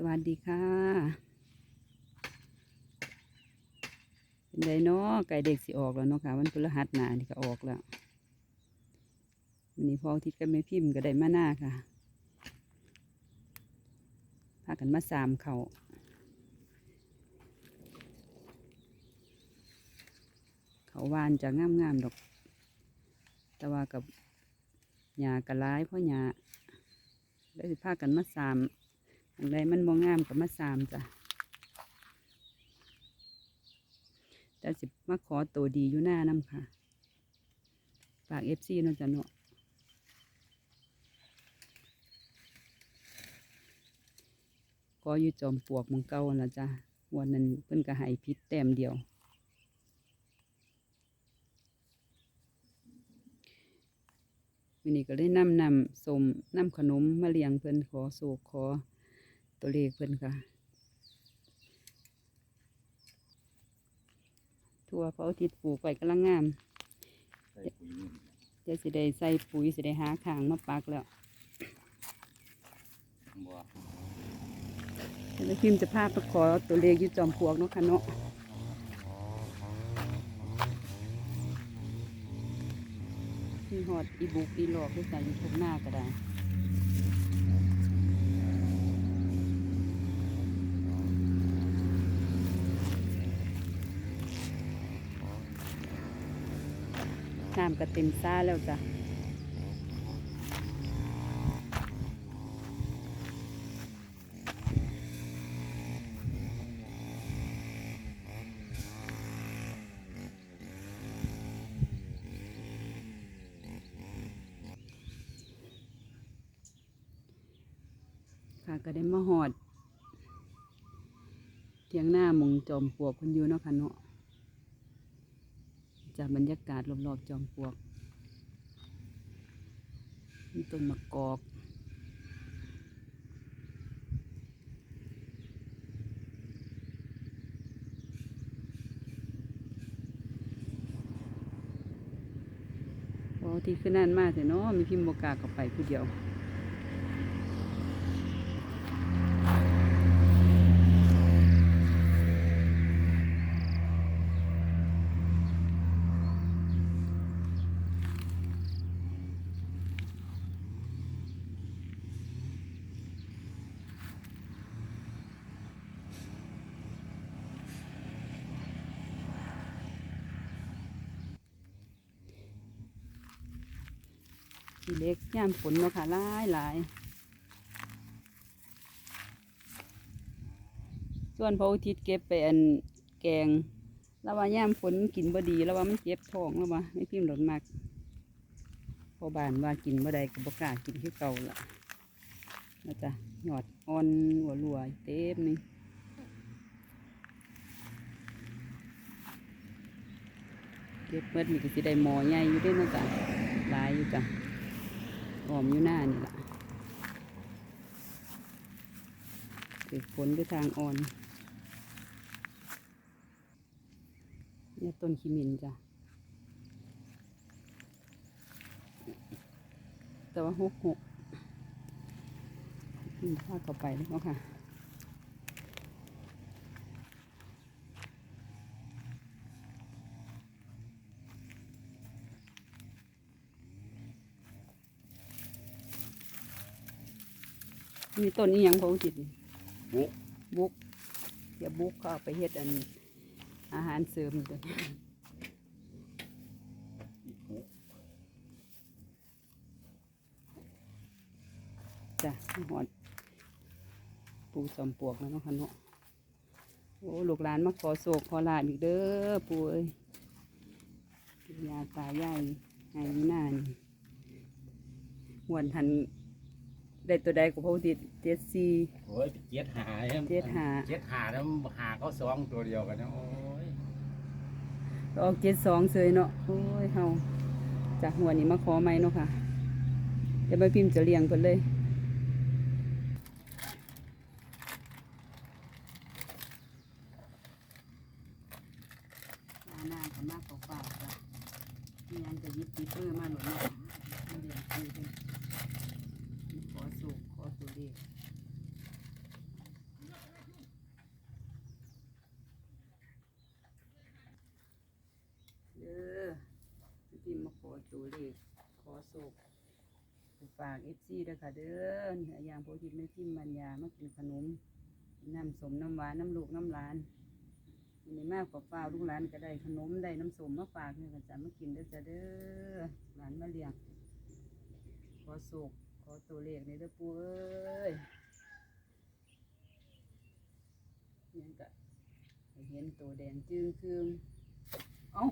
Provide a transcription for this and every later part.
สวัสดีค่ะ เป็นไดเนาะไก่เด็กสิออกแล้วเนาะค่ะ วันพฤหัสหนานี่ก็ออกแล้ววันนี้พออทิตย์ก็ไม่พิมพ์ก็ได้มาหน้าค่ะ พากันมาสามเขาเขาวานจะงามๆดอก แต่ว่ากับหญ้ากระร้ายเพราะหญ้าได้สิพากันมาสาม อันใดมันบ่งามกับมาสามจ้ะแต่สิมาขอตัวดีอยู่หน้าน้ำค่ะฝากเอฟซีนาะจ้ะเนาะก็อยู่จอมปลวกมองเก่าแล้วจ้ะวันนั้นเพิ่นก็ให้พิษแต้มเดียว วันนี้ก็เลยนำนำสมนำขนมมาเลี้ยงเพิ่นขอโศกขอ ตัวเลขเพิ่นค่ะ ทั่วเขาทิศปลูกไปกำลังงามใส่ปุ๋ยนี่เดี๋ยวสิได้ใส่ปุ๋ยสิได้หาขางมาปักแล้วบัวแล้วพิมพ์จะพาไปขอตัวเลขอยู่จอมปลวกเนาะค่ะเนาะมีหอดอีบุกอีหลอกด้วยใส่อยู่ทุกหน้าก็ได้ น้ำก็เต็มซ่าแล้วจ้ะค่ะก็ได้มาหอด เทียงหน้ามงจอมปวกคนอยู่เนาะค่ะเนาะ จากบรรยากาศรอบๆจอมปลวกมีต้นมะกอกโอ้ที่ขึ้นนั่นมากเลยเนาะมีพิมพ์บกาเข้าไปผู้เดียว ขี้เล็กย่ามฝนเนาะค่ะหลายหลายส่วนพระอุทิศเก็บไปอันแกงแล้วว่าย่ามฝนกินบ่ดีแล้วว่ามันเจ็บท้องแล้วว่าไม่พิมพ์หลดมากพอบานว่ากินบ่ได้ก็บ่กล้ากินคือเก่าละนะจ๊ะหยอดอ่อนหัวรัวเต็มนี่เก็บเมื่อนี่ก็สิได้หมอใหญ่อยู่ด้วยนาะจ๊ะหลายอยู่จ้ะ หอมอยู่หน้านี่แหละถือผลด้วยทางอ่อน เนี่ยต้นขีมินจ้ะ แต่ว่าหกหกอืมพาเข้าไปแล้วค่ะ มีต้นนี้ยังเขาจิตบุกบุกเดี๋ยวบุกเขาเอาไปเฮ็ดอัน อาหารเสริมจ้ะอีกบุกจ้ะหอดปูสอมปวกแล้วเนาะค่ะเนาะโอ้ลูกหลานมาขอโศกขอลาบอีกเด้อปูเอ้ยยาตายายไงนี่หน้านี่หวนทัน ได้ตัวใดก็พอดีเจ็ดสี่ โอ้ยเจ็ดหาเจ็ดหา เจ็ดหาแล้วหาเขาสองตัวเดียวกันนะโอ้ยออกเจ็ดสองเสยเนาะโอ้ยเฮาจากหัวนี้มาขอไหมเนาะค่ะเดี๋ยวไปพิมพ์จะเลี้ยงเพิ่นเลยหน้าก็มากเปล่าๆจ้ะมีอันจะยิบปีเปอร์มาหนุนเนาะมาเลี้ยงปูเพิ่นขอสูกขอสูเลข ตัวเลขขอโศกไปฝากเอฟซีด้วยค่ะเด้อนี่อาย่างโพธิไม่พิมพ์มันยามากินขนมน้ำสมน้ำหวานน้ำลูกน้ำหลานอันนี้มากกว่าฟ้าลูกหลานก็ได้ขนมได้น้ำสมมาฝากเนี่ยก็จะมากินเด้จ้ะเด้อหลานมาเลี้ยงขอโศกขอตัวเลขในเด้อปูเอ้ยยังก็เห็นตัวแดงจึงคืงเอ้า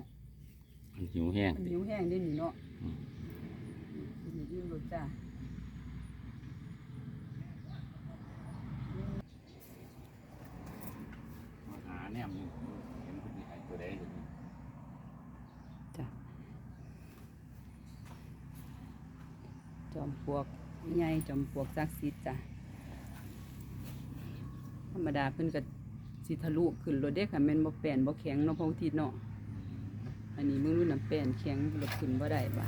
มันหิวแห้งมันติหิวแห้งได้หนิเนาะอืมกินอยู่ที่รถจ้ามาหาแนมอยู่เห็นคนนี้ให้ตัวใดอยู่จ้ะจอมปลวกใหญ่จอมปลวกศักดิ์สิทธิ์จ้ะธรรมดาเพิ่นก็สิทะลุขึ้นรถเด้ค่ะแม่นบ่แป้นบ่แข็งเนาะพระอาทิตย์เนาะ อันนี้มึงรู้น้ำแป้นแข็งรถขึ้นบ่ได้บ่า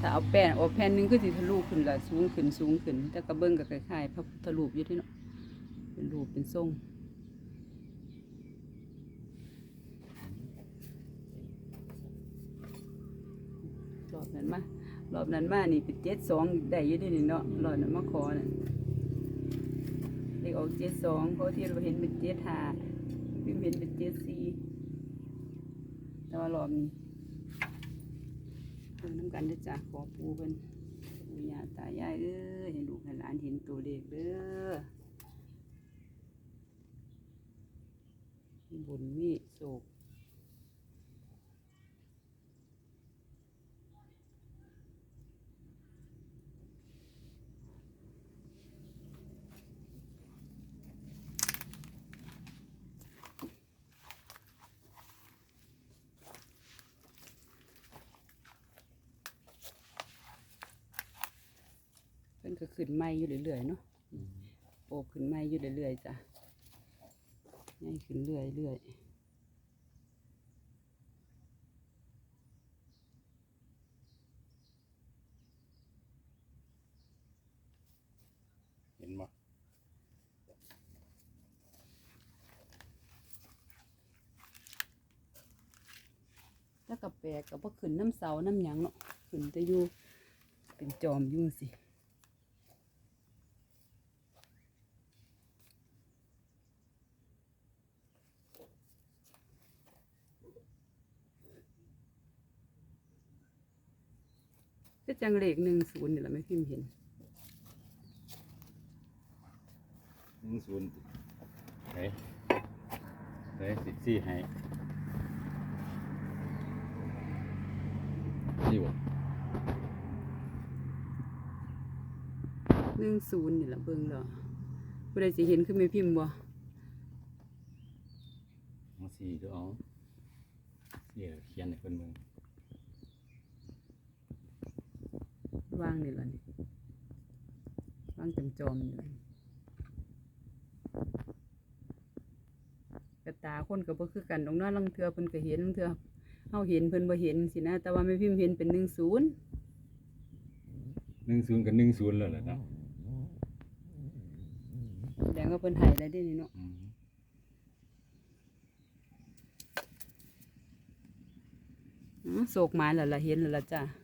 ถ้าเอาแป้นเอาแผ่นนึงคือสิทะลุขึ้นก็สูงขึ้นสูงขึ้นแต่กระเบื้องก็คล้ายๆพระพุทธรูปอยู่ที่เนาะเป็นรูปเป็นทรงรอบนั้นมารอบนั้นมานี่เป็นเจ็ดสองได้อยี่ได้นี่เนาะรอบนั้นมาขอน่ะเลขออกเจ็ดสองเพราะที่เราเห็นเป็นเจ็ดห้าพิมเห็นเป็นเจ็ดสี่ แต่ว่ารอบนี้เพิ่นน้ำกันเด้จ้ะขอปูเป็นปูยาตายายเอ้ยให้ลูกให้หลานเห็นตัวเด็กเด้อมีบุญมีโศก นก็ขึ้นไม้อยู่เรื่อยๆเนาะโอบขึ้นไม้อยู่เรื่อยๆจ้ะไม้ขึ้นเรื่อยเรื่อยเห็นบ่แล้วก็แปลกกับว่าขึ้นน้ำเสาน้ำหยังเนาะขึ้นแต่อยู่เป็นจอมอยุ่จั่งสิ จะจังเลขหนึ่งศูนย์นี่แหละไม่พิมพ์เห็นหนึ่งศูนย์เฮ้ยเฮ้ยสิบสี่ให้นี่บ่หนึ่งศูนย์นี่แหละเบิ่งดอกผู้ใดสิเห็นคือไม่พิมพ์บ่เอาสี่ก็เอาสี่ก็เขียนให้เพิ่นเบิ่ง ว่างนี่แหละนี่ว่างจำจอมนี่แหละกระตาคนก็บ่คือกันตรงนั้นลังเทือเพิ่นก็เห็นลังเทือเฮาเห็นเพิ่นบ่เห็นสินะ แต่ว่าไม่พิมพ์เห็นเป็นหนึ่งศูนย์หนึ่งศูนย์กับหนึ่งศูนย์แล้วล่ะเนาะแสดงว่าเพิ่นใหายได้เด้นี่เนาะอืมอ๋อโศกหมายแล้วล่ะเห็นแล้วล่ะจ้ะไม่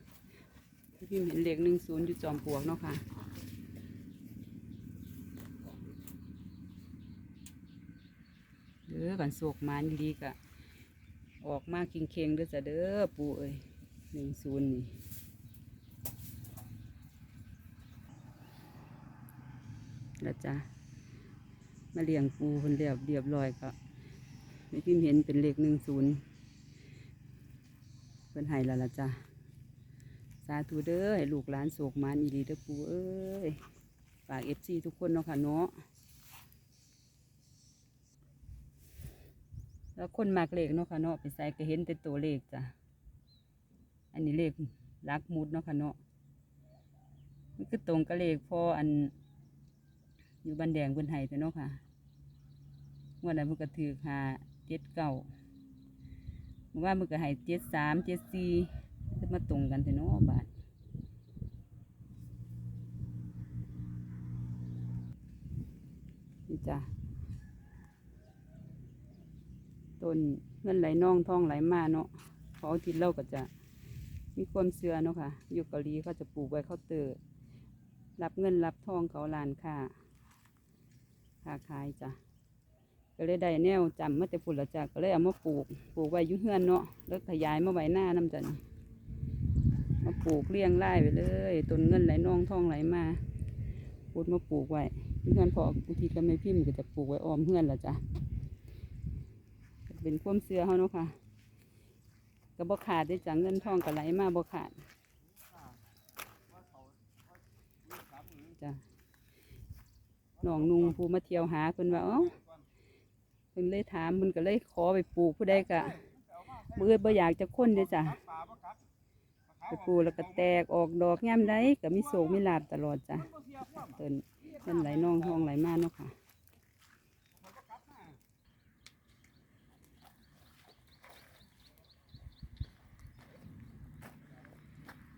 พิมพ์เห็นเลขหนึ่งศูนย์อยู่จอมปลวกเนาะค่ะ เด้อกันโศกมายดีกะ ออกมาคิงเคงๆเด้อจ้ะเด้อปูเอ้ยหนึ่งศูนย์นี่แล้วจ้ะมาเลี้ยงปูเพิ่นเรียบเรียบร้อยก็ไม่พิมพ์เห็นเป็นเลขหนึ่งศูนย์เพิ่นให้แล้วล่ะจ้ะ สาธุเด้อให้ลูกหลานโศกมานอีดีเด้อปูเอ้ยฝากเอฟซีทุกคนเนาะค่ะเนาะแล้วคนมากเลขเนาะค่ะเนาะไปใส่ก็เห็นแต่ตัวเลขจ้ะอันนี้เลขลักมุดเนาะค่ะเนาะมันคือตรงกับเลขพออัน อยู่บันแดงบนไห้แต่เนาะค่ะงวันนั้นมันก็ถือหาเจ็ดเก้าเมื่อว่ามันก็ให้เจ็ดสามเจ็ดสี่ จะมาตรงกันแต่นาะบาทนี่จ้ะต้นเงินไหลน่องทองไหลมาเนาะพออาทิตย์เราก็จะมีความเชื่อเนาะค่ะ อยู่เกาหลีเขาจะปลูกไว้เคาเตอร์รับเงินรับทองเขาร้านค้าค้าขายจ้ะก็เลยได้แนวจำมาแต่พุ่นละจ้ะก็เลยเอามาปลูก ปลูกไว้ยุ่เฮือนเนาะแล้วขยายมาไว้หน้าน้ำจัน มาปลูกเลี้ยงไร่ไปเลยต้นเงินไหลน่องท่องไหลมาพูดมาปลูกไว้อยุ่อนพออุทิศก็ไม่พิมพ์ก็จะปลูกไว้ออมเฮือนละจ้ะเป็นควมเสือเขาเนาะค่ะก็บ่ขาดได้จากเงินทองก็ไหลมาบ่ขาดจ้ะหนองนุงผู้มาเที่ยวหาเพิ่นว่าเอ้าเพิ่นเลยถามเพิ่นก็เลยขอไปปลูกผู้ใดก็บ่อบ่อยากจะค้นเด้จ้ะ ไปปลูกแล้วก็แตกออกดอกย่ำได้ก็มีโศกมีลาบตลอดจ้ะเพิ่นเพิ่นไหลน่องทองไหลมาเนาะค่ะ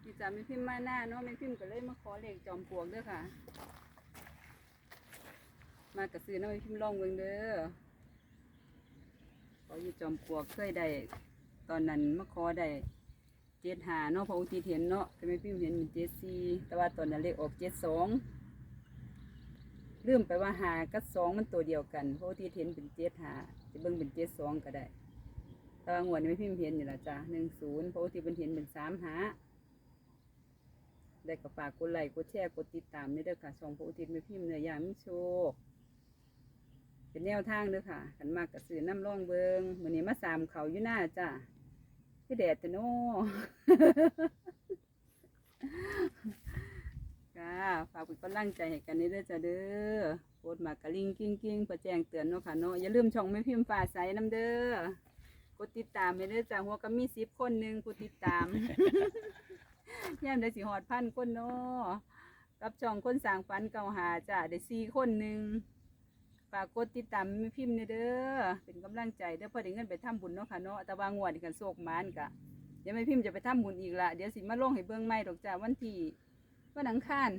พี่จ๋าไม่พิมพ์มาหน้าเนาะไม่พิมพ์ก็เลยมาขอเลขจอมปลวกเด้อค่ะ มากระซื้อน้ำไม่พิมพ์ลองเบิงเด้อขออยู่จอมปลวกเคยได้ตอนนั้นมาขอได้ เจ็ดหาเนาะเพออุทิศเห็นเนาะแต่ไม่พิมพ์เห็นเป็นเจ็ดสี่แต่ว่าตอนนั้นเลขออกเจ็ดสองลืมไปว่าหากับสองมันตัวเดียวกันเพราะอุทิศเห็นเป็นเจ็ดหาจะเบิ่งเป็นเจ็ดสองก็ได้แต่ว่างวดนี้ไม่พิมพ์เห็นอยู่ละจ้ะหนึ่งศูนย์เพราะอุทิศเป็นเห็นเป็นสามหาได้ก็ฝากกดไลค์กดแชร์กดติดตามนี่เด้อค่ะช่องพระอุทิศไม่พิมพ์เนื้อยางมิโชคเป็นแนวทางเด้อค่ะขันมากกับสื่อน้ำร่องเบิงมือนี้มาสามเขาอยู่หน้าจ้าพี่แดดจะโน่ค่ะฝากเป็นกำลังใจให้กันนี่เด้อจ้าเด้อโพดมากกระลิงกิ้งกิ้งเพื่อแจงเตือนเนาะค่ะเนาะอย่าลืมช่องไม่พิมพ์ฝ่าใสน้ำเด้อกดติดตามไปเด้อจ้าหัวก็มีสิบคนหนึ่งผู้ติดตามย่มได้สิหอดพันคนเนาะกับช่องคนสางฝันเก่าหาจ้ะได้สี่คนหนึ่ง ฝากกดติดตามไม่พิมพ์เด้อเป็นกำลังใจเด้อพ่อได้เงินไปทำบุญเนาะค่ะเนาะแต่ว่างวดกันโศกมานกะเดี๋ยวไม่พิมพ์จะไปทำบุญอีกละเดี๋ยวสิมาลงให้เบิ่งใหม่ดอกจ้าวันที่วันอังคาร